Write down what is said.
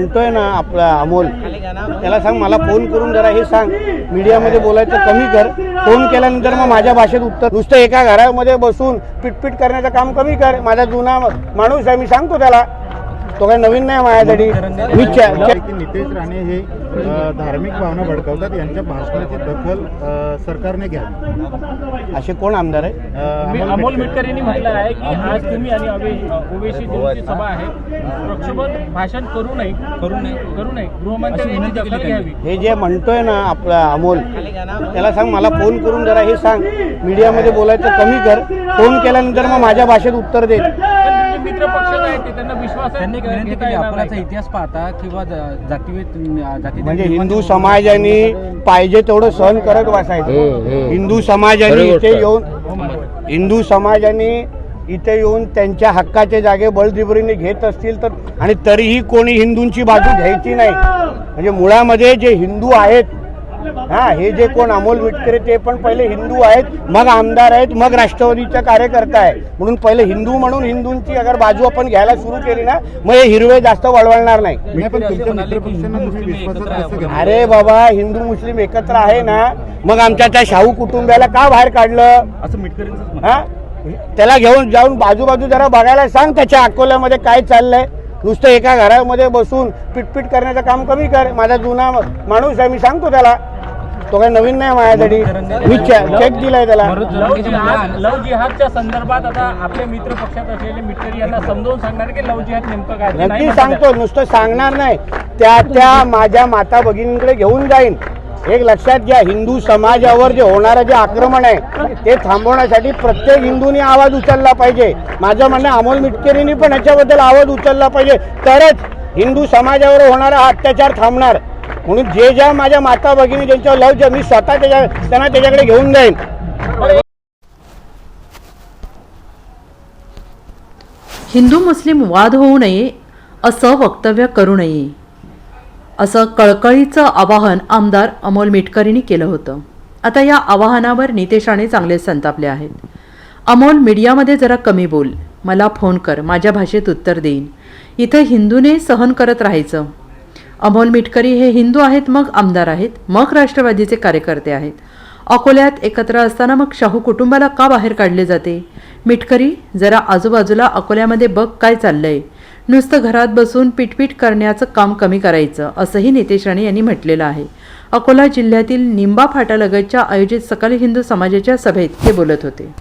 म्हणतोय ना आपला अमोल त्याला सांग मला फोन करून जरा हे सांग. मीडियामध्ये बोलायचं कमी कर. फोन केल्यानंतर मग माझ्या भाषेत उत्तर. नुसतं एका घरामध्ये बसून पिटपिट करण्याचं काम कमी कर. माझा जुना माणूस आहे मी सांगतो त्याला. तो काही नवीन नाही माझ्यासाठी. मी नितेश राणे हे धार्मिक भावना भडकवतात. यांच्या भाषणाची दखल सरकारने घ्यावी. असे कोण आमदार आहे? अमोल अमोल मिटकर- यांनी म्हटलं आहे की आज तुम्ही आणि ओवे- ओवेसी जनतेची सभा आहे. प्रक्षोभक भाषण करू नये. करू नये. करू नये. गृहमंत्री यांनी दखल घ्यावी. हे जे म्हणतोय ना आपला अमोल त्याला सांग मला फोन करून जरा हे सांग. मीडियामध्ये बोलायचं कमी कर. फोन केल्यानंतर मग माझ्या भाषेत उत्तर दे. मित्र पक्ष आहेत ते त्यांना विश्वास त्यांनी विनंती केली अपराचा. इतिहास पाहता किंवा ज- जाती म्हणजे हिंदू समाजाने पाहिजे तेवढं सहन करत बसायचं. हिंदू समाजाने इथे येऊन हिंदू समाजाने इथे येऊन त्यांच्या हक्काचे जागे बळजबरीने घेत असतील तर आणि तरीही कोणी हिंदूंची बाजू घ्यायची नाही. म्हणजे मुळामध्ये जे हिंदू आहेत हा हे जे कोण अमोल मिटकरे ते पण पहिले हिंदू आहेत मग आमदार आहेत मग राष्ट्रवादीचा कार्यकर्ता आहे म्हणून पहिले हिंदू म्हणून हिंदूंची अगर बाजू आपण घ्यायला सुरू केली ना मग हे हिरवे जास्त वळवळणार नाही. अरे बाबा हिंदू मुस्लिम एकत्र आहे ना मग आमच्या त्या शाहू कुटुंबियाला का बाहेर काढलं? असं मिटकरींचं हा? त्याला घेऊन जाऊन बाजूबाजू जरा बघायला सांग त्याच्या अकोल्यामध्ये काय चाललंय. नुसतं एका घरामध्ये बसून पिटपिट करण्याचं काम कमी कर. माझा जुना माणूस आहे मी सांगतो त्याला. तो काही नवीन नाही माझ्यासाठी. मी चेक दिलाय त्याला. लव जिहाद लव जिहादच्या संदर्भात आता आपले मित्र पक्षात असलेले मिटकरी यांना समजावून सांगणार की लव जिहाद नेमकं काय? ते नाही नक्की. सांगतो नुसतं सांगणार नाही. त्या त्या माझ्या माता भगिनींकडे घेऊन जाईन. एक लक्षात घ्या हिंदू समाजावर जे होणारं जे आक्रमण आहे ते थांबवण्यासाठी प्रत्येक हिंदूंनी आवाज उचलला पाहिजे. माझं म्हणणं आहे, अमोल मिटकरींनी पण ह्याच्याबद्दल आवाज उचलला पाहिजे. तरच हिंदू समाजावर होणारा हा अत्याचार थांबणार. म्हणून जे ज्या माझ्या माता भगिनी ज्यांच्यावर लव ज्या मी स्वतः त्याच्या त्यांना त्याच्याकडे घेऊन जाईन. हिंदू मुस्लिम वाद होऊ नये असं वक्तव्य करू नये असं कळकळीचं आवाहन आमदार अमोल मिटकरींनी केलं होतं. आता या आवाहनावर नितेशाने चांगले संतापले आहेत. अमोल मीडियामध्ये जरा कमी बोल. मला फोन कर माझ्या भाषेत उत्तर देईन. इथं हिंदूने सहन करत राहायचं. अमोल मिटकरी हे हिंदू आहेत मग आमदार आहेत मग राष्ट्रवादीचे कार्यकर्ते आहेत. अकोल्यात एकत्र असताना मग शाहू कुटुंबाला का बाहेर काढले जाते? मिटकरी जरा आजूबाजूला अकोल्यामध्ये बघ काय चाललंय. नुसतं घरात बसून पिटपिट करण्याचं काम कमी करायचं असंही नितेश राणे यांनी म्हटलेलं आहे. अकोला जिल्ह्यातील निंबा फाटालगतच्या आयोजित सकल हिंदू समाजाच्या सभेत ते बोलत होते.